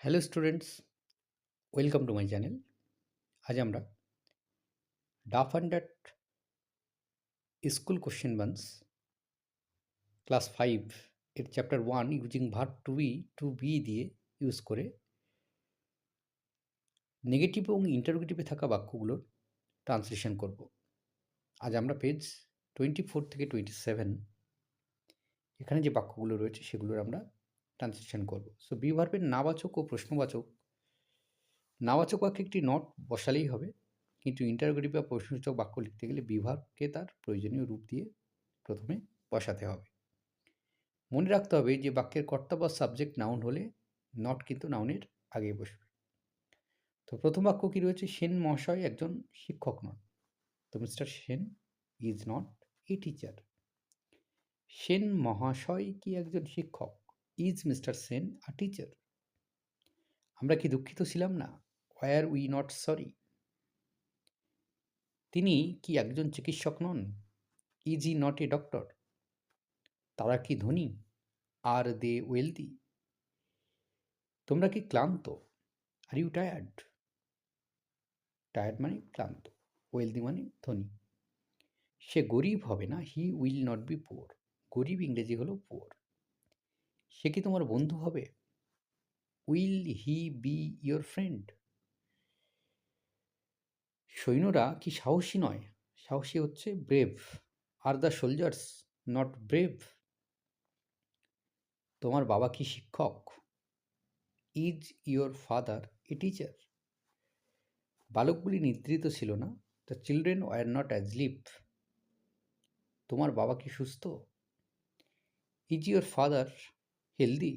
Hello students welcome to my channel আজ আমরা Duff and school question banks class five এর chapter one using verb to be to be দিয়ে use করে negative এবং ইন্টারোগেটিভে থাকা বাক্যগুলোর ট্রান্সলেশন করব। আজ আমরা পেজ টোয়েন্টি ফোর থেকে টোয়েন্টি সেভেন এখানে যে বাক্যগুলো রয়েছে সেগুলোর আমরা ট্রান্সলেশন করব। সো বি ভার্বের নাবাচক ও প্রশ্নবাচক। নাবাচক বাক্যে একটি নট বসালেই হবে, কিন্তু ইন্টারোগেটিভ বা প্রশ্নসূচক বাক্য লিখতে গেলে বিভাগকে তার প্রয়োজনীয় রূপ দিয়ে প্রথমে বসাতে হবে। মনে রাখতে হবে যে বাক্যের কর্তা বা সাবজেক্ট নাউন হলে নট কিন্তু নাউনের আগে বসবে। তো প্রথম বাক্য কী রয়েছে? সেন মহাশয় একজন শিক্ষক নন। তো mister Sen is not a teacher Sen মহাশয় কি একজন শিক্ষক? Is mister Sen a teacher? আমরা কি দুঃখিত ছিলাম না? Were we not sorry? তিনি কি একজন চিকিৎসক নন? Is he not a doctor? তারা কি ধনী? Are they wealthy? তোমরা কি ক্লান্ত? Are you tired? টায়ার্ড মানে ক্লান্ত, ওয়েলদি মানে ধনী। সে গরিব হবে না, he will not be poor গরিব ইংরেজি হলো পোর সে কি তোমার বন্ধু হবে? Will he be your friend সৈন্যরা কি সাহসী নয়? সাহসী হচ্ছে brave are the soldiers not brave তোমার বাবা কি শিক্ষক? Is your father a teacher বালকগুলি নিদ্রিত ছিল না। The children were not as asleep তোমার বাবা কি সুস্থ? Is your father healthy.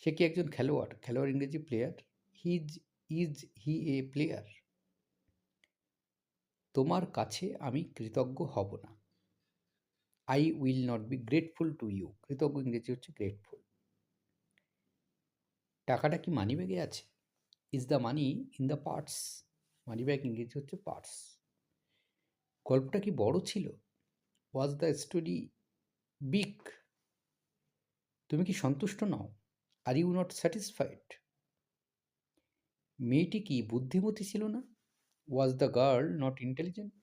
সে কি একজন খেলোয়াড়? খেলোয়াড় ইংরেজি player his is he a player তোমার কাছে আমি কৃতজ্ঞ হব না। I will not be grateful to you কৃতজ্ঞ ইংরেজি হচ্ছে গ্রেটফুল টাকাটা কি মানি ব্যাগে আছে? Is the money in the purse money bag ইংরেজি হচ্ছে পার্টস গল্পটা কি বড় ছিল? ওয়াজ দ্য স্টোরি বিগ তুমি কি সন্তুষ্ট নও? আর ইউ নট স্যাটিসফাইড মেয়েটি কি বুদ্ধিমতী ছিল না? Was the girl not intelligent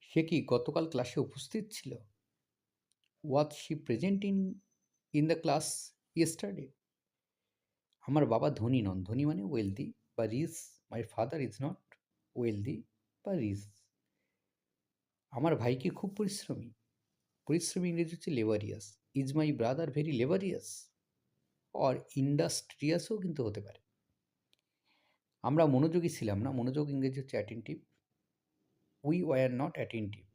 সে কি গতকাল ক্লাসে উপস্থিত ছিল? Was she present in in the class yesterday আমার বাবা ধনী নন ধনী মানে ওয়েলদি বা rich my father is not wealthy বা রিস আমার ভাই কি খুব পরিশ্রমী? পরিশ্রমী ইংরেজি হচ্ছে laborious is my brother very laborious or ইন্ডাস্ট্রিয়াসও কিন্তু হতে পারে। আমরা মনোযোগী ছিলাম না, মনোযোগ ইংরেজি হচ্ছে attentive we were not attentive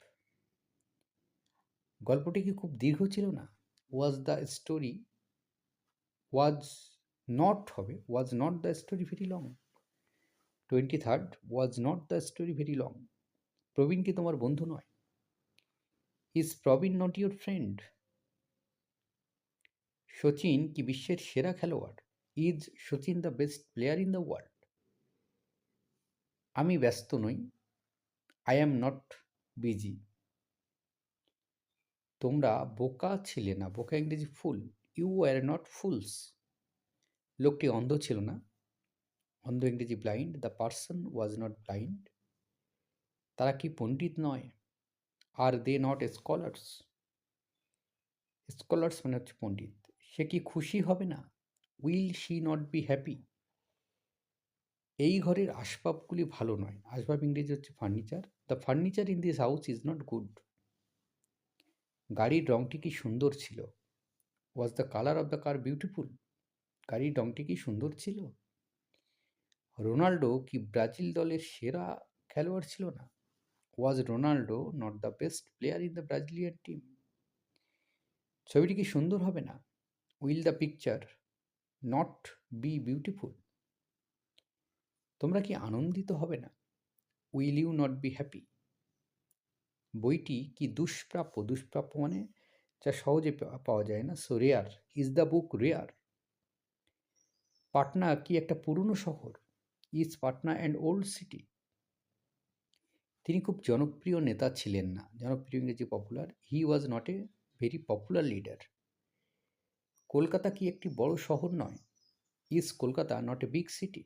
গল্পটি কি খুব দীর্ঘ ছিল না? Was the story was not হবে was not the story very long twenty third was not the story very long প্রবীণ কি তোমার বন্ধু নয়? Is Praveen not your friend Sachin কি বিশ্বের সেরা খেলোয়াড়? Is Sachin the best player in the world? আমি ব্যস্ত নই। I am not busy. তোমরা বোকা ছিলে না, বোকা ইংরেজি fool. You are not fools. লোকটি অন্ধ ছিল না। অন্ধ ইংরেজি blind. The person was not blind. তারা কি পণ্ডিত নয়? Are they not scholars? Scholars মানে হচ্ছে পণ্ডিত। সে কি খুশি হবে না? Will she not be happy? এই ঘরের আসবাবগুলি ভালো নয়। আসবাব ইংরেজি হচ্ছে furniture. The furniture in this house is not good. গাড়ির রঙটি কি সুন্দর ছিল? Was the colour of the car beautiful? গাড়ির রঙটি কি সুন্দর ছিল? রোনাল্ডো কি ব্রাজিল দলের সেরা খেলোয়াড় ছিল না? Was Ronaldo not the best player in the Brazilian team? ছবিটি কি সুন্দর হবে না? Will the picture not be beautiful তোমরা কি আনন্দিত হবে না? Will you not be happy বইটি কি দুষ্প্রাপ্য? দুষ্প্রাপ্য মানে যা সহজে পাওয়া যায় না। So rare is the book rare Patna কি একটা পুরনো শহর? Is Patna and old city তিনি খুব জনপ্রিয় নেতা ছিলেন না। জনপ্রিয় ইংরেজি popular he was not a very popular leader Kolkata কি একটি বড় শহর নয়? Is Kolkata not a big city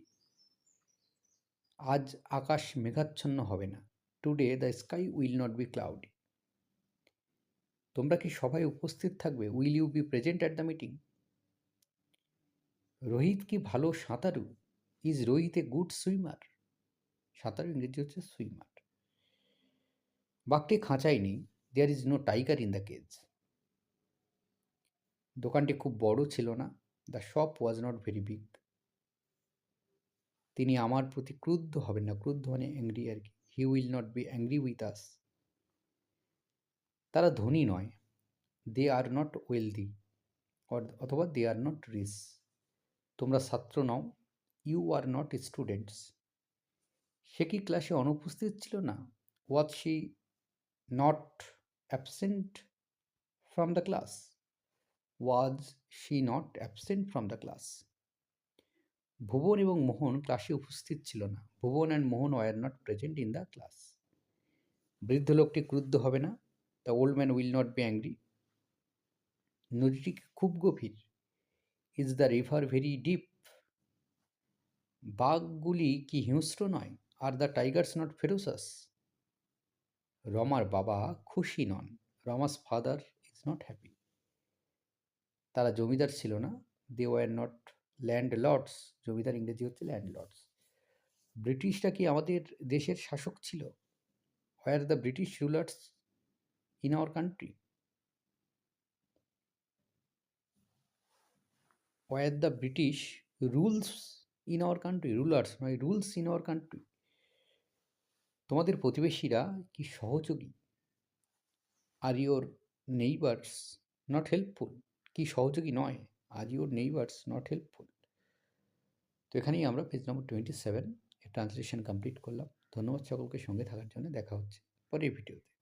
আজ আকাশ মেঘাচ্ছন্ন হবে না। Today the sky will not be cloudy তোমরা কি সবাই উপস্থিত থাকবে? Will you be present at the meeting Rohit কি ভালো সাঁতারু? Is Rohit a good swimmer সাঁতারু ইংরেজি হচ্ছে সুইমার বাঘটি খাঁচাই নেই। There is no tiger in the cage দোকানটি খুব বড় ছিল না। The shop was not very big তিনি আমার প্রতি ক্রুদ্ধ হবেন না, ক্রুদ্ধ মানে অ্যাংরি আর কি। He will not be angry with us তারা ধনী নয়। দে আর নট ওয়েলদি অথবা দে আর নট রিস তোমরা ছাত্র নও। ইউ আর নট স্টুডেন্টস সে কি ক্লাসে অনুপস্থিত ছিল না? Was she not absent from the class was she not absent from the class Bhuban এবং মোহন ক্লাসে উপস্থিত ছিল না। Bhuban and Mohan were not present in the class বৃদ্ধ লোকটি ক্রুদ্ধ হবে না। The old man will not be angry নদীটি খুব গভীর। Is the river very deep বাঘগুলি কি হিংস্র নয়? Are the tigers not ferocious রমার বাবা খুশি নন। Rama's father is not happy তারা জমিদার ছিল না। They were not landlords জমিদার ইংরেজি হচ্ছে ল্যান্ড লর্ডস ব্রিটিশরা কি আমাদের দেশের শাসক ছিল? Where the British rulers in our country where the British rules in our country rulers নয় রুলস ইন আওয়ার কান্ট্রি তোমাদের প্রতিবেশীরা কি সহযোগী? Are your neighbours not helpful কি সহযোগী নয় are your neighbours not helpful তো এখানেই আমরা page number twenty seven translation complete করলাম। ধন্যবাদ সকলকে সঙ্গে থাকার জন্য। দেখা হচ্ছে পরের ভিডিওতে